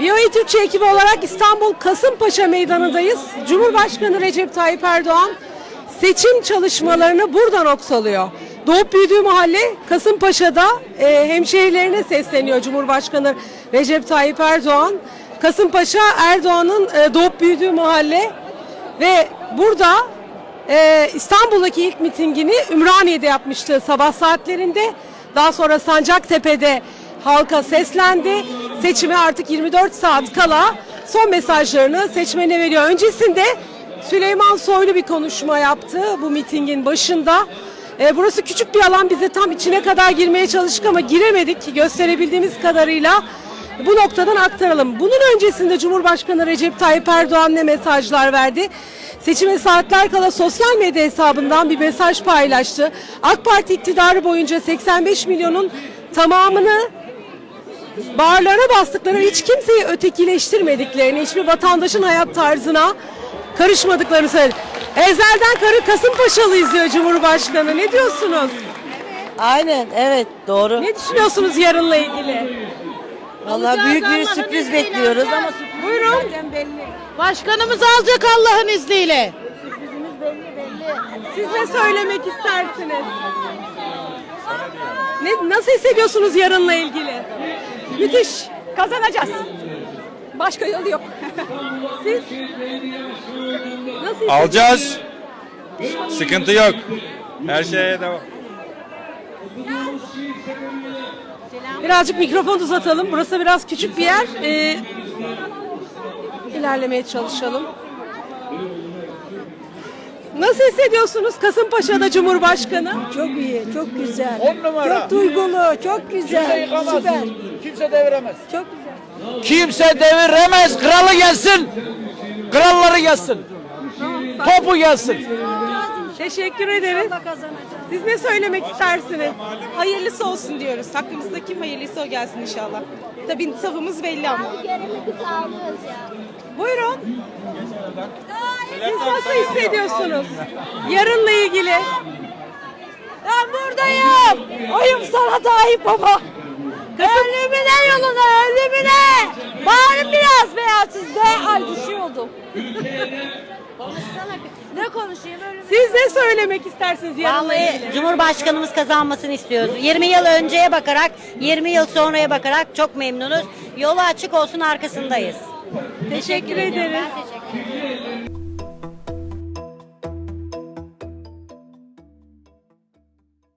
VOA Türkçe ekibi olarak İstanbul Kasımpaşa Meydanı'ndayız. Cumhurbaşkanı Recep Tayyip Erdoğan seçim çalışmalarını buradan oksalıyor. Doğup büyüdüğü mahalle Kasımpaşa'da e, hemşehrilerine sesleniyor Cumhurbaşkanı Recep Tayyip Erdoğan. Kasımpaşa Erdoğan'ın e, doğup büyüdüğü mahalle ve burada e, İstanbul'daki ilk mitingini Ümraniye'de yapmıştı sabah saatlerinde. Daha sonra Sancaktepe'de halka seslendi. Seçime artık 24 saat kala son mesajlarını seçmene veriyor. Öncesinde Süleyman Soylu bir konuşma yaptı bu mitingin başında. E, burası küçük bir alan bize tam içine kadar girmeye çalıştık ama giremedik gösterebildiğimiz kadarıyla. Bu noktadan aktaralım. Bunun öncesinde Cumhurbaşkanı Recep Tayyip Erdoğan ne mesajlar verdi? Seçime saatler kala sosyal medya hesabından bir mesaj paylaştı. AK Parti iktidarı boyunca 85 milyonun tamamını bağırlarına bastıkları hiç kimseyi ötekileştirmediklerini, hiçbir vatandaşın hayat tarzına karışmadıklarını söyledi. Ezelden karı Kasımpaşalı izliyor Cumhurbaşkanı. Ne diyorsunuz? Aynen evet doğru. Ne düşünüyorsunuz yarınla ilgili? Vallahi büyük bir sürpriz bekliyoruz ama sürpriz Buyurun. zaten belli. Başkanımız alacak Allah'ın izniyle. Siz ne söylemek istersiniz? Ne, nasıl hissediyorsunuz yarınla ilgili? Müthiş. Kazanacağız. Başka yolu yok. Siz? Nasıl Alacağız. Sıkıntı yok. Her şeye devam. Birazcık mikrofon uzatalım. Burası biraz küçük bir yer. Ee, ilerlemeye çalışalım. Nasıl hissediyorsunuz Kasımpaşa'da Cumhurbaşkanı? Çok iyi, çok güzel. On numara. Çok duygulu, çok güzel. Süper. Kimse deviremez. Çok güzel. Kimse deviremez. Kralı gelsin. Kralları gelsin. Topu gelsin. Teşekkür ederiz. Siz ne söylemek istersiniz? Hayırlısı olsun diyoruz. Hakkımızda kim hayırlısı o gelsin inşallah. Tabii safımız belli ama. Buyurun. Siz nasıl hissediyorsunuz? Yarınla ilgili. Ben buradayım. Oyum sana Tayyip Baba. Ölümüne. Bağırın biraz be ya siz de. Ay düşüyordum. Ne konuşayım ölümüne? Siz ne söylemek istersiniz yarınla Vallahi ilgili? Cumhurbaşkanımız kazanmasını istiyoruz. 20 yıl önceye bakarak, 20 yıl sonraya bakarak çok memnunuz. Yolu açık olsun arkasındayız. Teşekkür ederiz.